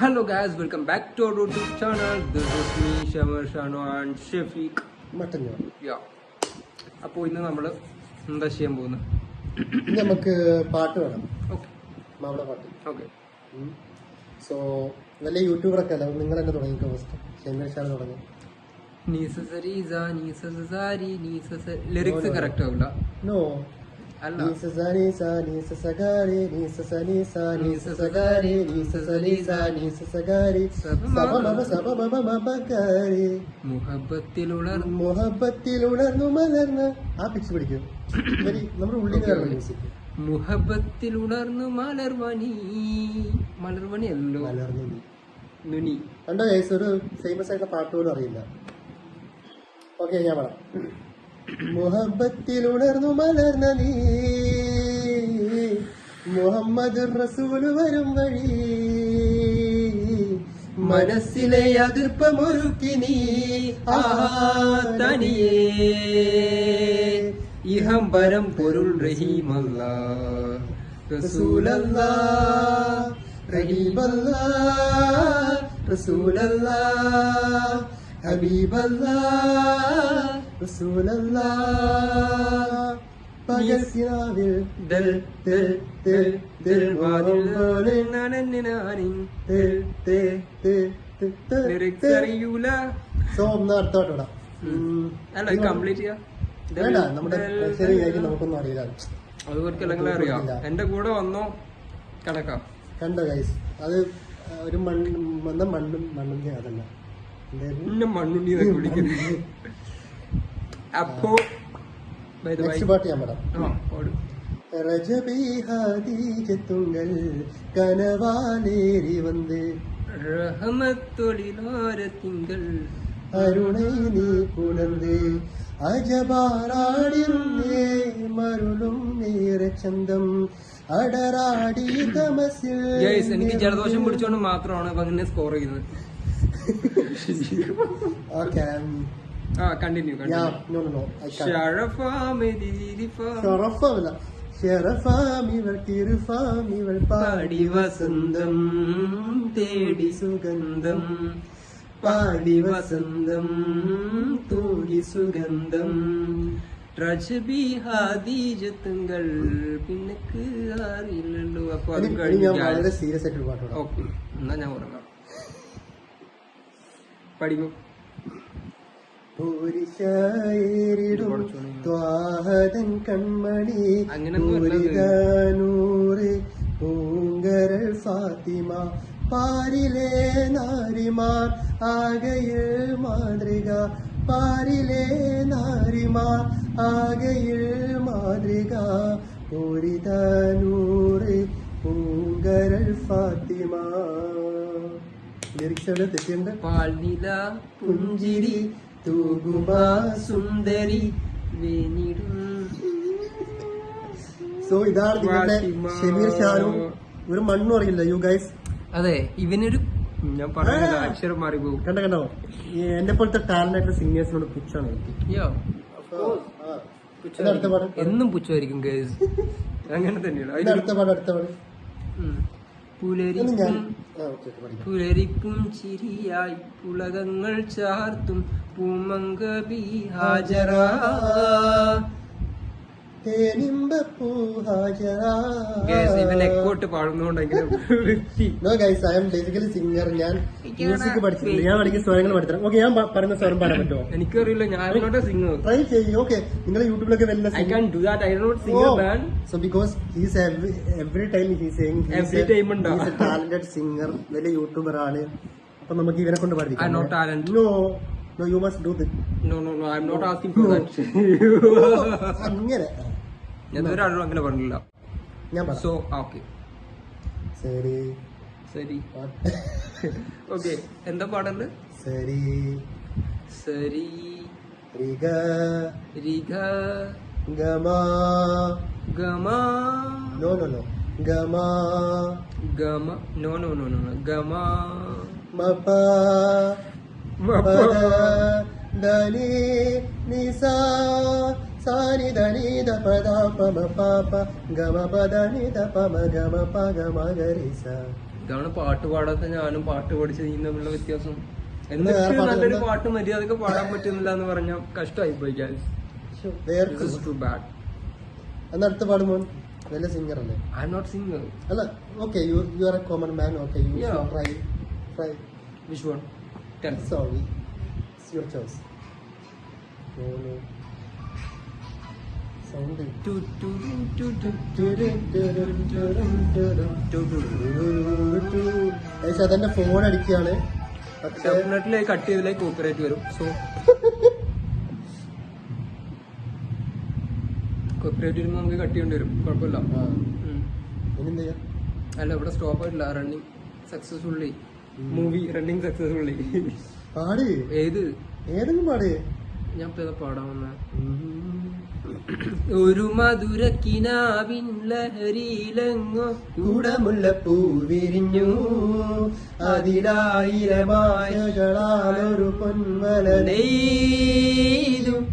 Hello guys, welcome back to our YouTube channel. This is me, Shamar Shano and Shafiq. Yeah. അപ്പോൾ ഇന്ന് നമ്മൾ എന്താ ചെയ്യാൻ പോകുന്നത് നമുക്ക് പാട്ട് വേണം. ഓക്കെ മാവള പാട്ട്. ഓക്കെ സോ വലിയ യൂട്യൂബറൊക്കെ അല്ല? നിങ്ങൾ തന്നെ തുടങ്ങിക്കോ ഫസ്റ്റ് ഷെമേഷാണ് തുടങ്ങി ലിറിക്സ് കറക്റ്റ് ആവില്ല നോ അല്ല. മലർന്ന. ആ പിച്ച് പിടിക്കും. നമ്മുടെ ഉള്ളിൽ. മ്യൂസിക് മുഹബത്തിലുണർന്നു മലർവണി. മലർവണി. അല്ലോ. നുനി. കണ്ടോ ഒരു ഫേമസ് ആയിട്ടുള്ള പാട്ട് പോലും അറിയില്ല. ഓക്കെ ഞാൻ പറയാം. മുഹബത്തിൽ ഉണർന്നു മലർന്ന നീ. മുഹമ്മദ് റസൂൽ വരും വഴി. മനസ്സിലെ അതിർപ്പമൊരുക്കി നീ. ആ തനിയേ. ഇഹം പരം പൊരുൾ റഹീമല്ല. റസൂലല്ല റഹീമല്ല റസൂലല്ലാ. ഹബീബല്ലാ الله رسول الله ദൽ ദിൽ ദിൽ ദിൽ വാതിൽ പോലെ നനഞ്ഞനാനിൻ ദിൽ ദിൽ ദിൽ ദിൽ ദിൽ ലിറിക്സ് അറിയൂല സോ ഒന്ന് അടുത്തോട്ട് അല്ല കംപ്ലീറ്റ് ചെയ്യാം. വേണ്ട നമ്മുടെ ശരി കാര്യം നമുക്കൊന്നും അറിയില്ല. അത് അല്ലെങ്കിലും അറിയാം. എന്റെ കൂടെ വന്നോ? കണക്കാം കണ്ടോ ഗൈസ് അത് ഒരു മണ്ണ് മണ്ണും മണ്ണും അതല്ല എന്നെ മണ്ണുണ്ണി കുടിക്കുന്നത് അപ്പോ അരുണൈ നീ തമസിൽ എനിക്ക് ജലദോഷം പിടിച്ചോണ്ട് മാത്രമാണ് അങ്ങനെ സ്കോർ ചെയ്യുന്നത്. ഷറഫാമിവൾ തിരുഫാമിവൾ പാടി വസന്തം തേടി സുഗന്ധം പാടി വസന്തം തൂടി സുഗന്ധം രജബി ഹാദീജത്തുങ്കൾ പിന്നക്ക് അറിയില്ലല്ലോ അപ്പൊ അത് ഇനി ഞാൻ വളരെ സീരിയസ് ആയിട്ട് ഒരു പാട്ട് പാടാം. ഓക്കെ എന്നാ ഞാൻ ഉറങ്ങാം. പഠിക്കും. പൂരിശായിരിടും ത്വാഹതൻ കൺമണി. പൂരിതാനൂറ് പൂങ്കരൾ ഫാത്തിമ. പാരിലെ നാരിമാർ ആകയിൽ മാതൃക. പാരിലെ നാരിമാർ ആകയിൽ മാതൃക. പൂരിതാനൂറ് പൂങ്കരൾ ഫാത്തിമ. ലിറിക്സ് എവിടെ തെറ്റിയുണ്ട് പാൽനില പുഞ്ചിരി തൂകുമാ സുന്ദരി സോ ഇതാണ് നിങ്ങളുടെ. ഷമീർ ഷാനും ഒരു മണ്ണും അറിയില്ല യു ഗൈസ് അതെ ഇവനൊരു ഞാൻ പറയുന്നത് അക്ഷരം മാറി പോകും കണ്ട? കണ്ടോ എന്നെ പോലത്തെ ടാലന്റ് ആയിട്ടുള്ള സിംഗേഴ്സിനോട് പുച്ഛാണ് എനിക്ക്. എന്നും പുച്ഛമായിരിക്കും ഗൈസ് അങ്ങനെ തന്നെയാണ്. അടുത്ത പാട് അടുത്ത പാട്. പുലരിക്കും ചിരിയായി പുളകങ്ങൾ ചാർത്തും പൂമങ്ക ബിഹാജറ തേനിമ്പപ്പൂ ഹാജരാ. Singer. ഞാൻ മ്യൂസിക് പഠിച്ചിട്ടുണ്ട് ഞാൻ പഠിക്കുന്ന സ്വരങ്ങൾ പഠിത്തരാം ഓക്കെ ഞാൻ പറയുന്ന സ്വരം പറയാൻ പറ്റുമോ? എനിക്കറിയില്ല ഞാൻ സിംഗർ ട്രൈ ചെയ്യും. ഓക്കെ നിങ്ങൾ യൂട്യൂബിലൊക്കെ വല്ല I can do that I not singer man so because he's every time he ഉണ്ടോ? ടാലന്റഡ് സിംഗർ വലിയ യൂട്യൂബർ ആണ് അപ്പൊ നമുക്ക് ഇവനെ കൊണ്ട് പഠിക്കാം no you must do it no no no I am not asking for that അങ്ങനെ. ഞാൻ ഇതുവരെ ആരോടും അങ്ങനെ പറഞ്ഞില്ല. ഞാൻ പറയാം സോ ഓക്കെ ശരി. ശരി. ഓക്കെ എന്താ പാടണ്ട് ശരി. സരി റിഗ രിഗ. ഗമ. ഗമ. നോ നോ നോ ഗമ. ഗമ. നോ നോ നോ നോ ഗമ. മപ. ధని నిసా సాని ధని దప పమ పాప గమ పదని దప గమ ప గమ గరిస ഇതാണ് പാട്ട് പാടാത്ത ഞാനും പാട്ട് പഠിച്ച നീ തമ്മിലുള്ള വ്യത്യാസം എന്നിട്ട് നല്ലൊരു പാട്ട് മര്യാദയ്ക്ക് പാടാൻ പറ്റുന്നില്ല എന്ന് പറഞ്ഞ കഷ്ടമായി പോയി അടുത്ത പാടുമോ നല്ല സിംഗർ അല്ലേ? ഐ എം നോട്ട് സിംഗർ അല്ല okay you you are a common man okay you try try wish one ten sorry it's your choice no No, sound ഏകദേശം അതെന്റെ ഫോൺ അടിക്കുകയാണ് ഡെഫിനറ്റ്ലി കട്ട് ചെയ്തിലേക്ക് കോപ്പറേറ്റ് വരും സോ കോപ്പറേറ്റ് വരുമ്പോൾ നമുക്ക് cut ചെയ്യേണ്ടി വരും കുഴപ്പമില്ല അല്ല ഇവിടെ സ്റ്റോപ്പ് ആയിട്ടില്ല running successfully movie running successfully പാടി. ഏത്? ഏതെങ്കിലും പാടി. ഞാൻ ഇപ്പൊ പാടാൻ വന്ന? ഒരു മധുര കിനാവിൻ ലഹരിയിലെങ്ങോ കൂടമുല്ലപ്പൂ വിരിഞ്ഞു അതിലായിരമായകളാലൊരു പൊൻവല നെയ്തു.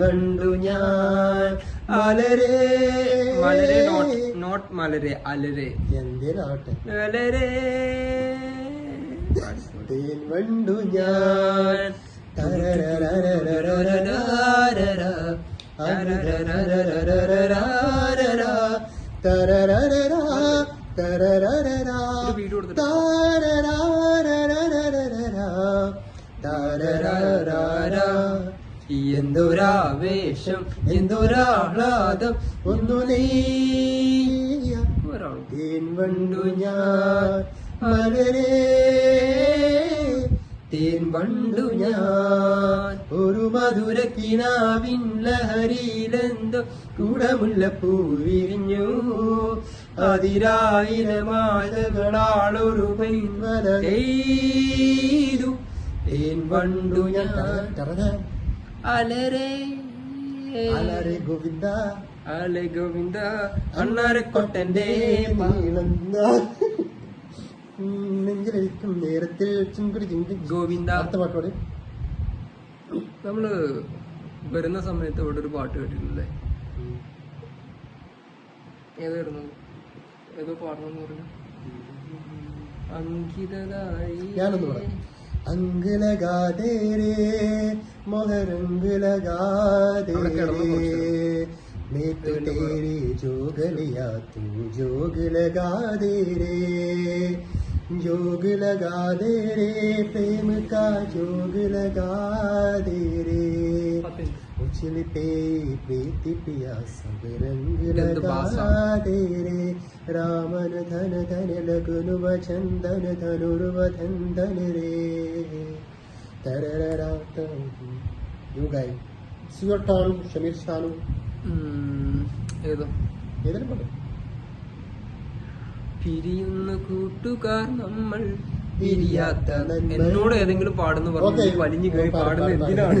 കണ്ടു ഞാൻ. അലരേ. മലരെ നോട്ട് നോട്ട് മലരെ അലരെ. എന്തേലാവട്ടെ അലരെ. പാതയിൽ വണ്ടു ഞാൻ എന്തൊരാവേശം എന്തൊരാഹ്ലാദം ഒന്നു നീ വണ്ടു ഞാൻ മലരേ തേൻ വണ്ടു ഞാൻ. ഒരു മധുര കിനാവിൻ ലഹരിയിലെന്തോ കൂടമുള്ള പൂ വിരിഞ്ഞു അതിരായിരമാലകളാളൊരു എയ്തു തേൻ വണ്ടു ഞാൻ. അലരെ. അലരെ ഗോവിന്ദ. അലെ ഗോവിന്ദ. അണ്ണാരക്കൊട്ടന്റെ നെഞ്ചിലരിക്കും നേരത്തിൽ ഗോവിന്ദ. നമ്മൾ വരുന്ന സമയത്ത് ഇവിടെ ഒരു പാട്ട് കേട്ടിട്ടില്ലേ? ഏതായിരുന്നു ഏതോ പാടണമെന്ന് പറഞ്ഞു. അങ്കിതതായി ഞാനൊന്ന് പറയാം അങ്ക് जोग लगा दे रे प्रेम का जोग लगा दे रे। उछल पे प्रीति पिया सब रंग लगा दे रे। रामन धन धन लघुन वचन धन धनुर्वधन धन रे। तररा you guide it's Shameer Shanu ఏదో ఏదైనా പിരിയുന്ന കൂട്ടുകാർ നമ്മൾ പിരിയാത്ത. എന്നോട് ഏതെങ്കിലും പാടുന്ന പറഞ്ഞു വലിഞ്ഞു കയറി പാടുന്ന എന്തിനാണ്?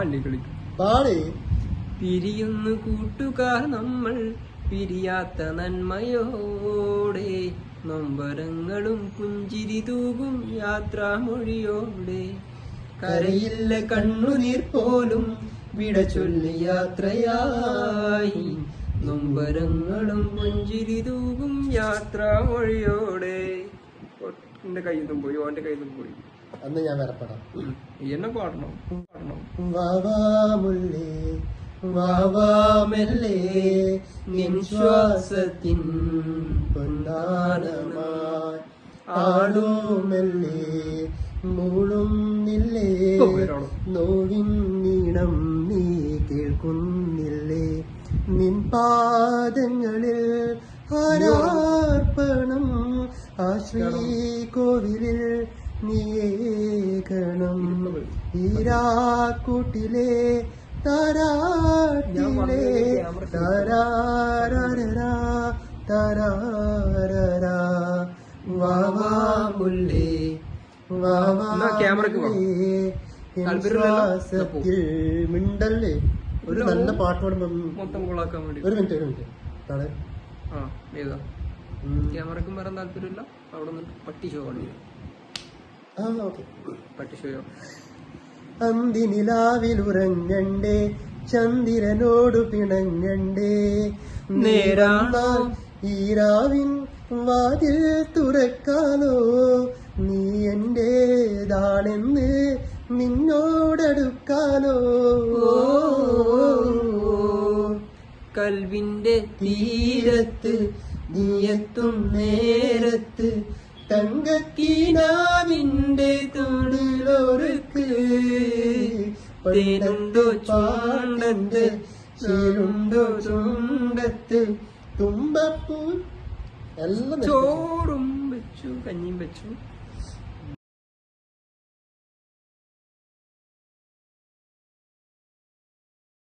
അല്ലേ കളിക്കും പിരിയുന്നു കൂട്ടുകാർ നമ്മൾ പിരിയാത്ത നന്മയോടെ നൊമ്പരങ്ങളും പുഞ്ചിരി തൂകും യാത്രാമൊഴിയോടെ. കരയില്ല കണ്ണുനീർ പോലും വിട ചൊല്ലി യാത്രയായി. നൊമ്പരങ്ങളും പുഞ്ചിരി തൂകും യാത്രാമൊഴിയോടെ എന്റെ കയ്യിൽ നിന്നും പോയി ഓന്റെ കയ്യിൽ നിന്നും പോയി. അന്ന് ഞാൻ വരപ്പെടാം. എന്നെ പാടണം പാടണം. വാവാമുള്ളേ വാവാമല്ലേ വാവാ മെല്ലെ നിൻ ശ്വാസത്തിൻ പൊന്നാനമായി. ആടുമല്ലേ മെല്ലെ മൂളും നില്ലേ? നോവിൻ നീണം നീ കേൾക്കുന്നില്ലേ നിൻപാദങ്ങളിൽ ആരാർപ്പണം ആശ്രീ കോവിലിൽ നീയേകണം. ഈരാക്കൂട്ടിലെ താരാട്ടിലെ താരാരരാ താരാരരാ. വാവാ മുല്ലേ വാവാ ക്യാമറക്ക് മിണ്ടല്ലേ? ഒരു നല്ല പാട്ട് പാടുമ്പോൾ മൊത്തം കൊളാക്കാൻ വേണ്ടി. ഒരു മിനിറ്റ് ഒരു മിനിറ്റ്. താഴെ. ആ ഏതാ? ക്യാമറക്കും വരാൻ താല്പര്യമില്ല. അവിടെ നിന്ന് പട്ടി ഷോ കളി ആ പട്ടി ഷോയോ അന്തിനിലാവിലുറങ്ങണ്ടേ ചന്ദ്രനോട് പിണങ്ങണ്ടേ. നേരാണോ? ഈരാവിൻ വാതിൽ തുറക്കാലോ നീ എന്റേതാണെന്ന് നിന്നോടടുക്കാലോ കൽവിന്റെ തീരത്ത് നീയത്തും നേരത്ത് തങ്കക്കീനാവിന്റെ തൊടിലൊരുക്ക് തേനുണ്ടോ ചാണ്ടത്ത് ചേരുണ്ടോ ചുണ്ടത്ത് തുമ്പപ്പൂ എല്ലാം. ചോറും വെച്ചു കഞ്ഞിയും വെച്ചു